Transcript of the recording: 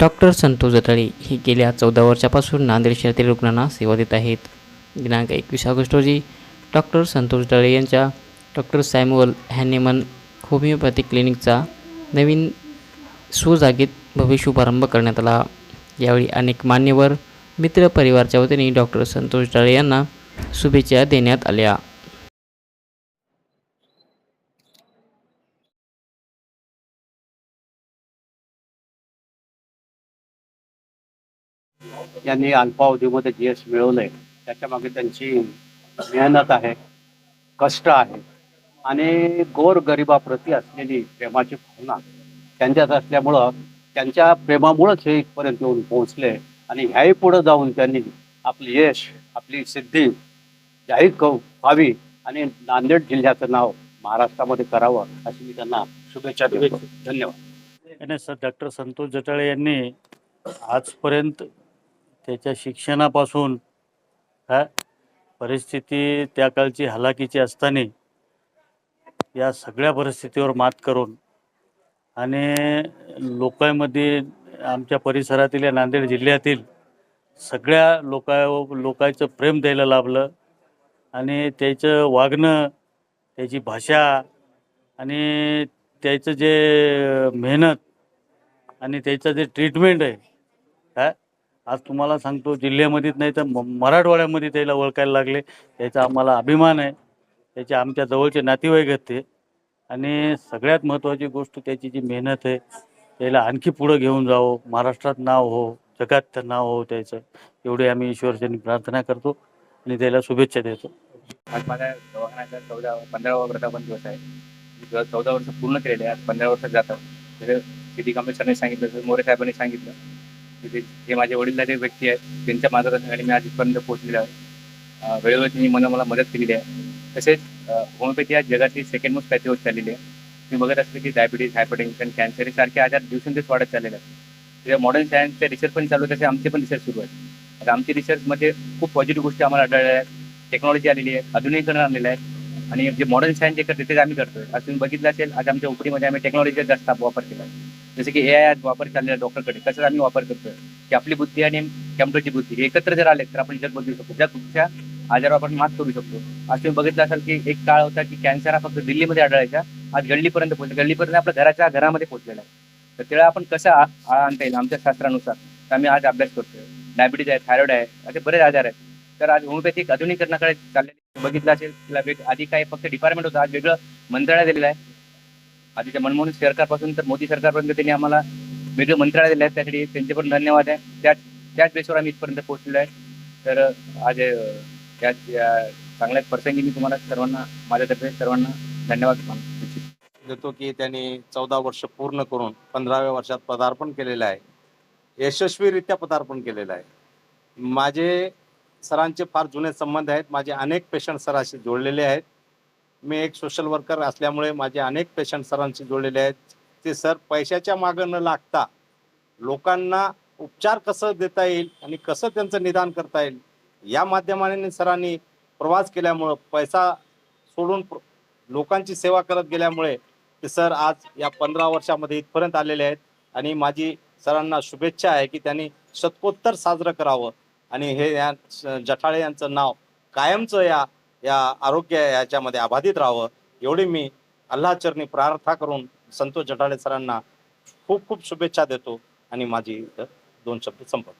Doctor Santosh Jatale हे गेल्या चौदा वर्षापासून नांदेड शहरातील रुग्णांना सेवा देत आहेत. दिनांक एकवीस ऑगस्ट रोजी डॉक्टर संतोष जटाळे यांच्या डॉक्टर सॅम्युअल हॅनेमन होमिओपॅथिक क्लिनिकचा नवीन सुजागेत भव्य शुभारंभ करण्यात आला. यावेळी अनेक मान्यवर मित्र परिवारच्या वतीने डॉक्टर संतोष जटाळे यांना शुभेच्छा देण्यात आल्या. यांनी अल्पावधीमध्ये जे यश मिळवलंय त्याच्यामागे त्यांची मेहनत आहे कष्ट आहे आणि गोर गरिबाप्रती असलेली प्रेमाची भावना त्यांच्यात असल्यामुळं त्यांच्या प्रेमामुळंच हे इथपर्यंत येऊन पोहोचले आणि ह्याही पुढे जाऊन त्यांनी आपली यश आपली सिद्धी जाहीर क व्हावी आणि नांदेड जिल्ह्याचं नाव महाराष्ट्रामध्ये करावं अशी मी त्यांना शुभेच्छा देतो. धन्यवाद. डॉक्टर संतोष जटाळे यांनी आजपर्यंत त्याच्या शिक्षणापासून हा परिस्थिती त्या काळची हलाखीची असताना या सगळ्या परिस्थितीवर मात करून आणि लोकांमध्ये आमच्या परिसरातील या नांदेड जिल्ह्यातील सगळ्या लोका लोकांचं प्रेम द्यायला लाभलं आणि त्याचं वागणं त्याची भाषा आणि त्याचं जे मेहनत आणि त्याचं जे ट्रीटमेंट आहे आज तुम्हाला सांगतो जिल्ह्यामध्येच नाही तर म- मराठवाड्यामध्ये त्याला ओळखायला लागले. त्याचा आम्हाला अभिमान आहे. त्याचे आमच्या जवळचे नातेवाईक आहेत ते. आणि सगळ्यात महत्त्वाची गोष्ट त्याची जी मेहनत आहे त्याला आणखी पुढं घेऊन जावं. महाराष्ट्रात नाव हो जगात नाव हो त्याचं. एवढी आम्ही ईश्वरच्यानी प्रार्थना करतो आणि त्याला शुभेच्छा देतो. आज माझ्या दवाखान्याचा चौदा पंधरावा वर्धापन दिवस आहे. मी चौदा वर्ष पूर्ण केलेले आहे आज पंधरा वर्ष जातं सिटी कमिशनरने सांगितलं मोरे साहेबांनी सांगितलं म्हणजे जे माझे वडीलधारे व्यक्ती आहेत. त्यांच्या मार्गदर्शनाने मी आज इथपर्यंत पोहोचलेलो आहे. वेळोवेळी त्यांनी मला मला मदत केलेली आहे. तसेच होमिओपॅथी आज जगातली सेकंड मोस्ट पॅथी होत चाललेली आहे. मी बघत असले की डायबिटीज हायपरटेन्शन कॅन्सर हे सारखे आजार दिवसेंदिवस वाढत चाललेले आहेत. त्याच्या मॉडर्न सायन्सचे रिसर्च पण चालू तसे आमचे पण रिसर्च सुरू आहेत. आता आमची रिसर्चमध्ये खूप पॉझिटिव्ह गोष्टी आम्हाला आढळल्या आहेत. टेक्नॉलॉजी आलेली आहे. आधुनिकीकरण आलेलं आहे. आणि जे मॉडर्न सायन्स जे करते ते आम्ही करतोय. आज तुम्ही बघितलं असेल आज आमच्या उपडीमध्ये आम्ही टेक्नॉलॉजीचा जास्त वापर केला आहे. जसं की ए आय वापर चाललेला आहे डॉक्टरकडे कसं आम्ही वापर करतोय? की आपली बुद्धी आणि कॅम्प्युटरची बुद्धी एकत्र जर आले तर आपण जग बदलू शकतो. ज्या कुठच्या आजारावर आपण मात करू शकतो. आज तुम्ही बघितलं असाल की एक काळ होता की कॅन्सर हा फक्त दिल्लीमध्ये आढळायचा आज गल्लीपर्यंत पोहोचला. गल्लीपर्यंत आपल्या घराच्या घरामध्ये पोहोचलेला आहे. तर त्याला आपण कसं आळा आणता येईल आमच्या शास्त्रानुसार? तर आम्ही आज अभ्यास करतोय. डायबिटीज आहे थायरॉइड आहे असे बरेच आजार आहेत. तर आज होमिओपॅथिक आधुनिकरणाकडे चाललेले बघितलं असेल तिला वेग आधी काय फक्त डिपार्टमेंट होतं आज वेगळं मंत्रालय दिलेलं आहे. आधीच्या मनमोहन सरकारपासून तर मोदी सरकारपर्यंत त्यांनी आम्हाला वेगळं मंत्रालय दिलं आहे त्यासाठी त्यांचे पण धन्यवाद आहे. त्याच त्याच बेसवर आम्ही इथपर्यंत पोहोचलेलो आहे. तर आज त्या त्याच या चांगल्याच प्रसंगी मी तुम्हाला सर्वांना माझ्यातर्फे सर्वांना धन्यवाद देतो. की त्यांनी चौदा वर्ष पूर्ण करून पंधराव्या वर्षात पदार्पण केलेलं आहे. यशस्वीरित्या पदार्पण केलेलं आहे. माझे सरांचे फार जुने संबंध आहेत. माझे अनेक पेशंट सरांशी जोडलेले आहेत. मी एक सोशल वर्कर असल्यामुळे माझे अनेक पेशंट सरांशी जोडलेले आहेत. ते सर पैशाच्या मागं न लागता लोकांना उपचार कसं देता येईल आणि कसं त्यांचं निदान करता येईल या माध्यमाने सरांनी प्रवास केल्यामुळं पैसा सोडून लोकांची सेवा करत गेल्यामुळे ते सर आज या पंधरा वर्षामध्ये इथपर्यंत आलेले आहेत आणि माझी सरांना शुभेच्छा आहे की त्यांनी शतकोत्तर साजरं करावं आणि हे या जठाळे यांचं नाव कायमचं या या आरोग्य याच्यामध्ये अबाधित राहावं एवढी मी अल्लाचरणी प्रार्थना करून संतोष जटाळे सरांना खूप खूप शुभेच्छा देतो आणि माझी इथं दोन शब्द संपत